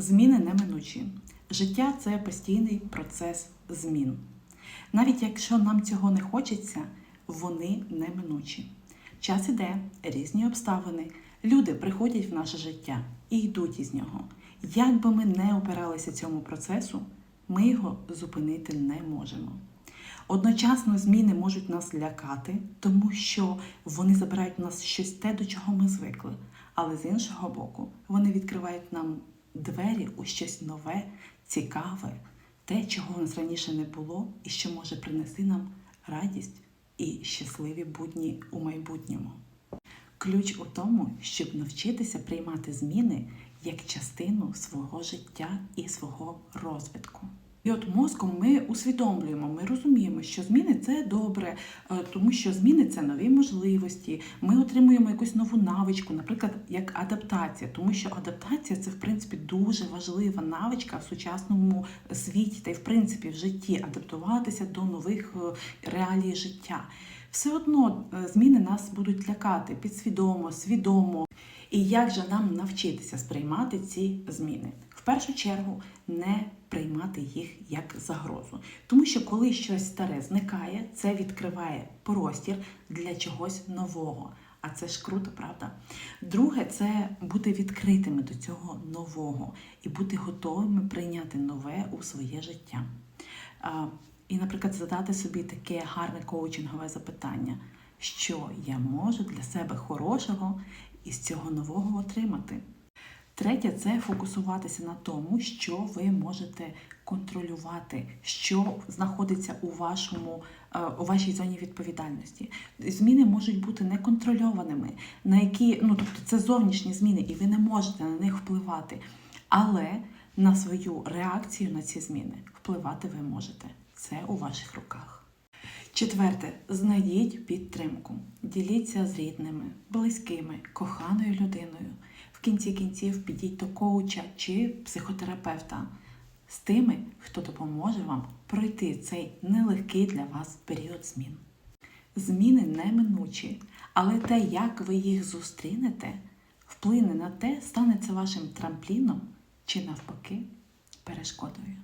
Зміни неминучі. Життя це постійний процес змін. Навіть якщо нам цього не хочеться, вони неминучі. Час іде, різні обставини, люди приходять в наше життя і йдуть із нього. Як би ми не опиралися цьому процесу, ми його зупинити не можемо. Одночасно зміни можуть нас лякати, тому що вони забирають в нас щось те, до чого ми звикли. Але з іншого боку, вони відкривають нам двері у щось нове, цікаве, те, чого в нас раніше не було, і що може принести нам радість і щасливі будні у майбутньому. Ключ у тому, щоб навчитися приймати зміни як частину свого життя і свого розвитку. І от мозком ми усвідомлюємо, ми розуміємо, що зміни це добре, е, тому що зміни це нові можливості. Ми отримуємо якусь нову навичку, наприклад, як адаптація, тому що адаптація це в принципі дуже важлива навичка в сучасному світі та й в принципі в житті адаптуватися до нових е, реалій життя. Все одно е, зміни нас будуть лякати підсвідомо, свідомо. І як же нам навчитися сприймати ці зміни? В першу чергу не приймати їх як загрозу. Тому що коли щось старе зникає, це відкриває простір для чогось нового. А це ж круто, правда? Друге, це бути відкритими до цього нового і бути готовими прийняти нове у своє життя. І, наприклад, задати собі таке гарне коучингове запитання, що я можу для себе хорошого із цього нового отримати. Третє це фокусуватися на тому, що ви можете контролювати, що знаходиться у вашому е, у вашій зоні відповідальності. Зміни можуть бути неконтрольованими, на які ну тобто це зовнішні зміни, і ви не можете на них впливати. Але на свою реакцію на ці зміни впливати ви можете. Це у ваших руках. Четверте, знайдіть підтримку. Діліться з рідними, близькими, коханою людиною. В кінці кінців підіть до коуча чи психотерапевта з тими, хто допоможе вам пройти цей нелегкий для вас період змін. Зміни неминучі, але те, як ви їх зустрінете, вплине на те, стане це вашим трампліном чи навпаки перешкодою.